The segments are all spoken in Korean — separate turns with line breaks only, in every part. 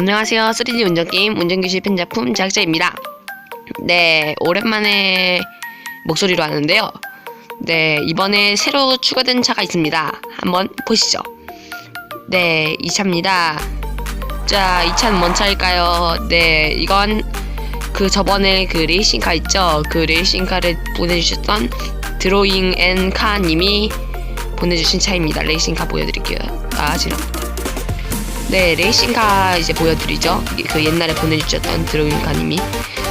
안녕하세요. 3D 운전게임 운전교실 팬작품 제작자입니다. 네, 오랜만에 목소리로 하는데요. 네, 이번에 새로 추가된 차가 있습니다. 한번 보시죠. 네, 이 차입니다. 자, 이 차는 뭔 차일까요? 네, 이건 그 저번에 그 레이싱카 있죠? 그 레이싱카를 보내주셨던 드로잉 앤 카님이 보내주신 차입니다. 레이싱카 보여드릴게요. 아, 지금. 네, 레이싱카 이제 보여드리죠. 그 옛날에 보내주셨던 드로잉카님이.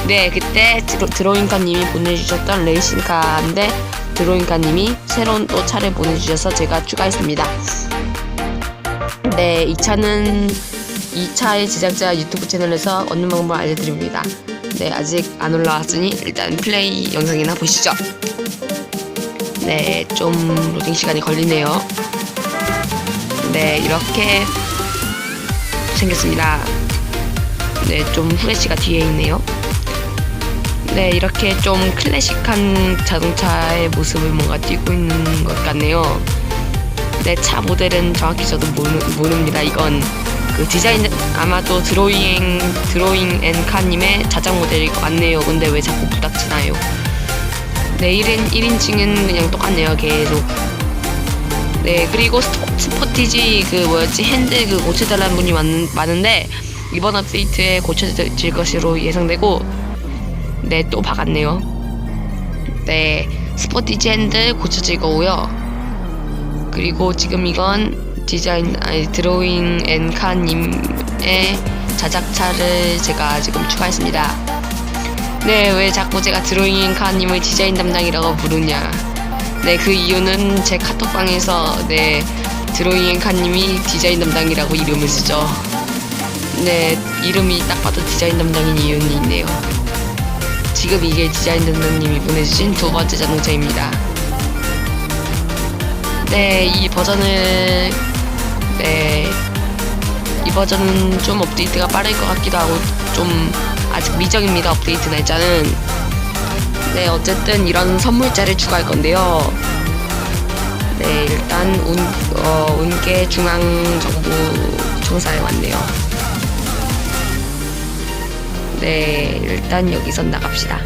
네, 그때 드로, 드로 잉카님이 보내주셨던 레이싱카인데 드로잉카님이 새로운 또 차를 보내주셔서 제가 추가했습니다. 네, 이 차는 이 차의 제작자 유튜브 채널에서 얻는 방법을 알려드립니다. 네, 아직 안 올라왔으니 일단 플레이 영상이나 보시죠. 네, 좀 로딩 시간이 걸리네요. 네, 이렇게 생겼습니다. 네, 좀 후레쉬가 뒤에 있네요. 네, 이렇게 좀 클래식한 자동차의 모습을 뭔가 띄고 있는 것 같네요. 네, 차 모델은 정확히 저도 모르, 모릅니다. 이건 그 디자인 아마도 드로잉 드로잉 앤 카님의 자작 모델일 것 같네요. 근데 왜 자꾸 부닥치나요? 네, 1인 1인칭은 그냥 똑같네요. 계속. 네, 그리고 스포, 스포티지 그 뭐였지 핸들 그 고쳐달라는 분이 많, 많은데 이번 업데이트에 고쳐질 것으로 예상되고 네, 또 박았네요. 네, 스포티지 핸들 고쳐질 거고요. 그리고 지금 이건 디자인 아니 드로잉 앤 카님의 자작차를 제가 지금 추가했습니다. 네, 왜 자꾸 제가 드로잉 앤 카님을 디자인 담당이라고 부르냐? 네, 그 이유는 제 카톡방에서 네 드로잉 앤 카님이 디자인 담당이라고 이름을 쓰죠. 네, 이름이 딱 봐도 디자인 담당인 이유는 있네요. 지금 이게 디자인 담당님이 보내주신 두 번째 자동차입니다. 네, 이 버전을 네, 이 버전은 좀 업데이트가 빠를 것 같기도 하고 좀 아직 미정입니다. 업데이트 날짜는. 네, 어쨌든 이런 선물자를 추가할 건데요. 네, 일단 운, 어, 운계 중앙정부 청사에 왔네요. 네, 일단 여기서 나갑시다.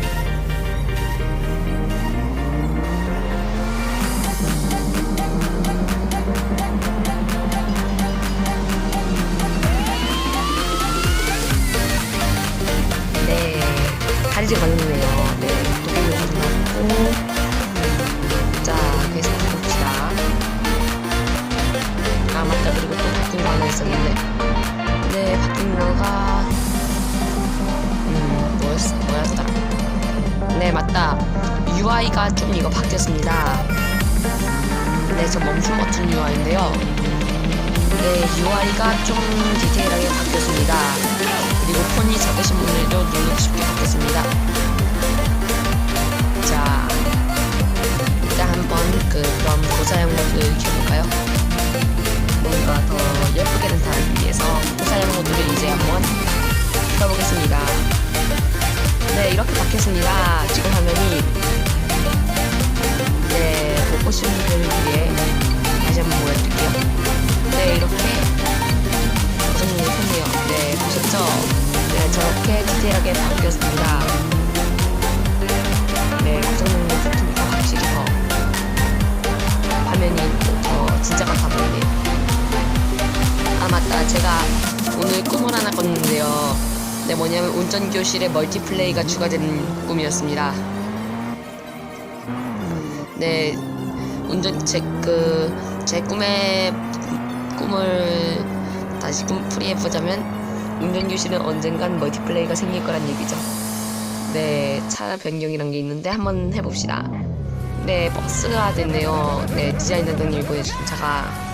네, 다리지 걸리네요. 네, 자, 계속 봅시다. 아, 맞다. 그리고 또 바뀐 거 하나 있었는데. 네, 바뀐 거가. 음, 뭐였, 뭐였더라. 네, 맞다. UI가 좀 이거 바뀌었습니다. 네, 저 멈춤 버튼 UI인데요. 네, UI가 좀 디테일하게 바뀌었습니다. 그리고 폰이 작으신 분들도 누르기 쉽게 바뀌었습니다. 이렇게 바뀌었습니다. 지금 화면이 네, 못 보신 분들을 위해 다시 한번 보여드릴게요. 네, 이렇게 고정이 했네요. 네, 보셨죠? 네, 저렇게 디테일하게 바뀌었습니다. 네, 고정능력 버튼도 확실히 더 화면이 더 진짜 같아 보이네요. 아, 맞다. 제가 오늘 꿈을 하나 꿨는데요. 네, 뭐냐면 운전 교실에 멀티플레이가 추가된 꿈이었습니다. 네, 운전 제그 제 꿈의 꿈을 다시 꿈 풀이해 보자면 운전 교실은 언젠간 멀티플레이가 생길 거란 얘기죠. 네, 차 변경이란 게 있는데 한번 해봅시다. 네, 버스가 됐네요. 네, 디자인 담당님이 보여준 차가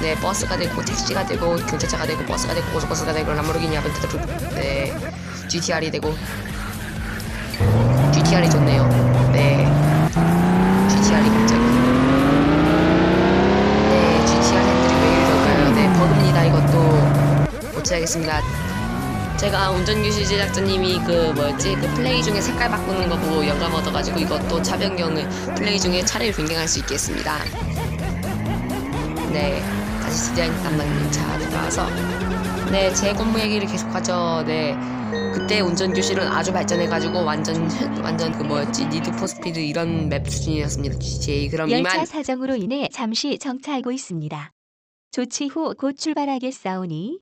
네, 버스가 되고 택시가 되고 경찰차가 되고 버스가 되고 고속버스가 되고 람보르기니 아벤타드 네, GTR이 되고 GTR이 좋네요. 네, GTR이 갑자기 네, GTR 핸들이 왜 이럴까요? 네, 버그입니다. 이것도 고쳐야겠습니다. 제가 운전교실 제작자님이 그 뭐였지 그 플레이 중에 색깔 바꾸는 거 보고 영감 얻어가지고 이것도 차 변경을 플레이 중에 차를 변경할 수 있게 했습니다. 네, 아시스장 담당님 차 들어와서 네 제 공부 얘기를 계속하죠. 네 그때 운전 교실은 아주 발전해가지고 완전 완전 그 뭐였지 니드 포 스피드 이런 맵 수준이었습니다. GTA 그럼
열차
이만
사정으로 인해 잠시 정차하고 있습니다. 조치 후 곧 출발하겠사오니